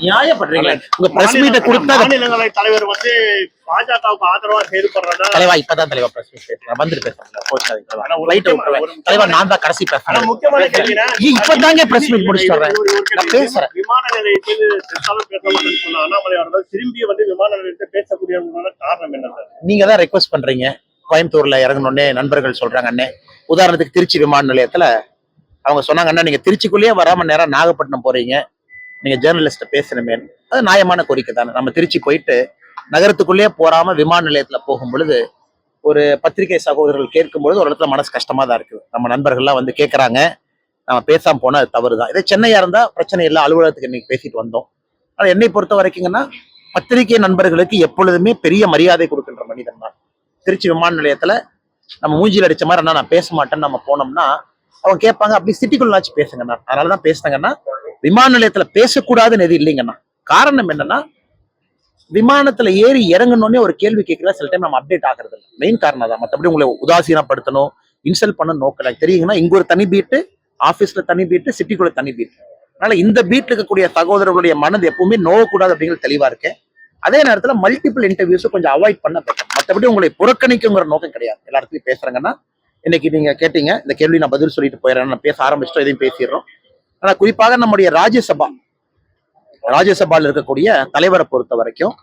நியாயப்படுறீங்களா? உங்க பிரஸ் மீட்டை கொடுத்தா மாநிலங்களவை தலைவர் வந்து பாஜகவுக்கு ஆதரவா செயல்படுறதா தலைவா இப்பதான் தலைவா பிரஸ் மீட் பேசுறேன் வந்துட்டு பேசுறேன் முக்கியமான- விட்டுருவேன் தலைவா. நான் தான் கடைசி பேசுறேன் முக்கியமான இப்பதாங்க வர்றேன். நான் கேள்வி. பேசுறேன். விமான நிலையத்தில் பேச அண்ணாமலை அவர்கள் திரும்பி வந்து விமான நிலையத்தை பேசக்கூடிய காரணம் என்ன சார்? நீங்க தான் ரெக்வஸ்ட் பண்றீங்க. கோயம்புத்தூர்ல இறங்கணுன்னே நண்பர்கள் சொல்றாங்க அண்ணே. உதாரணத்துக்கு திருச்சி விமான நிலையத்துல அவங்க சொன்னாங்க அண்ணா நீங்க திருச்சிக்குள்ளேயே வராம நேரம் நாகப்பட்டினம் போறீங்க. நீங்க ஜேர்னலிஸ்ட்டை பேசணுமே அது நியாயமான கோரிக்கை தானே. நம்ம திருச்சி போயிட்டு நகரத்துக்குள்ளேயே போகாமல் விமான நிலையத்துல போகும் பொழுது ஒரு பத்திரிகை சகோதரர்கள் கேட்கும் பொழுது ஒரு இடத்துல மனசு கஷ்டமா தான் இருக்குது. நம்ம நண்பர்கள்லாம் வந்து கேட்கறாங்க நம்ம பேசாம போனால் அது தவறு தான் இதே சென்னையா இருந்தா பிரச்சனை இல்லை அலுவலகத்துக்கு இன்னைக்கு பேசிட்டு வந்தோம். ஆனால் என்னை பொறுத்த வரைக்குங்கன்னா பத்திரிகை நண்பர்களுக்கு எப்பொழுதுமே பெரிய மரியாதை கொடுக்கின்ற மனிதன் தான். திருச்சி விமான நிலையத்துல நம்ம மூஞ்சியில் அடித்த மாதிரி என்ன நான் பேச மாட்டேன்னு நம்ம போனோம்னா அவங்க கேட்பாங்க. அப்படி சிட்டிக்குள்ளாச்சும் பேசுங்கண்ணா அதனால தான் பேசுனங்கன்னா விமான நிலையத்துல பேசக்கூடாதுன்னு எது இல்லைங்கண்ணா. காரணம் என்னன்னா விமானத்துல ஏறி இறங்கணும்னே ஒரு கேள்வி கேட்கல சில டைம் நம்ம அப்டேட் ஆகிறது இல்லை. மெயின் காரணம் தான் மற்றபடி உங்களை உதாசீனப்படுத்தணும் இன்சல்ட் பண்ண நோக்கல தெரியுங்கன்னா இங்க ஒரு தனி பீட்டு ஆபீஸ்ல தனி பீட்டு சிட்டிக்குள்ள தனி பீட் அதனால இந்த பீட்ல இருக்கக்கூடிய சகோதரர்களுடைய மனது எப்பவுமே நோவக்கூடாது அப்படிங்கிறது தெளிவா இருக்கேன் அதே நேரத்துல மல்டிபிள் இன்டர்வியூஸும் கொஞ்சம் அவாய்ட் பண்ண better. மற்றபடி உங்களை புறக்கணிக்குங்கிற நோக்கம் கிடையாது. எல்லா இடத்துலயும் பேசுறாங்கன்னா இன்னைக்கு நீங்க கேட்டீங்க இந்த கேள்வி நான் பதில் சொல்லிட்டு போயிடறேன் நான் பேச ஆரம்பிச்சிட்டோம் எதையும் பேசிடுறோம். ஆனா குறிப்பாக நம்முடைய ராஜ்யசபா. ராஜ்யசபால இருக்கக்கூடிய தலைவரை பொறுத்த வரைக்கும்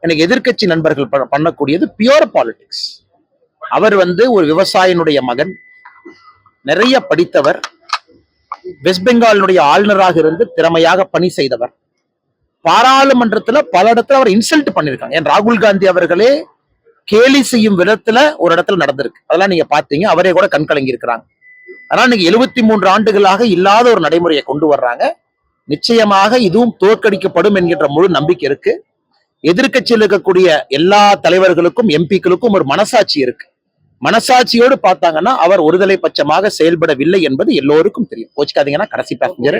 எனக்கு எதிர்க்கட்சி நண்பர்கள் ப- பண்ணக்கூடியது பியூர் பாலிடிக்ஸ் அவர் வந்து ஒரு விவசாயினுடைய மகன். நிறைய படித்தவர். வெஸ்ட் பெங்காலினுடைய ஆளுநராக இருந்து திறமையாக பணி செய்தவர். பாராளுமன்றத்துல பல இடத்துல அவர் இன்சல்ட் பண்ணிருக்காங்க ஏன்? ராகுல் காந்தி அவர்களே கேலி செய்யும் விதத்துல ஒரு இடத்துல நடந்திருக்கு. அதெல்லாம் நீங்க பாத்தீங்க அவரே கூட கண்கலங்கி இருக்கிறாங்க. அதனால நீங்க எழுபத்தி மூன்று ஆண்டுகளாக இல்லாத ஒரு நடைமுறையை கொண்டு வர்றாங்க. நிச்சயமாக இதுவும் தோற்கடிக்கப்படும் என்கின்ற முழு நம்பிக்கை இருக்கு. எதிர்க்கட்சியில் இருக்கக்கூடிய எல்லா தலைவர்களுக்கும் எம்பிக்களுக்கும் ஒரு மனசாட்சி இருக்கு. மனசாட்சியோடு பார்த்தாங்கன்னா அவர் ஒருதலை பட்சமாக செயல்படவில்லை என்பது எல்லோருக்கும் தெரியும். கோச்சிக்காதீங்கன்னா கடைசி பேசஞ்சர்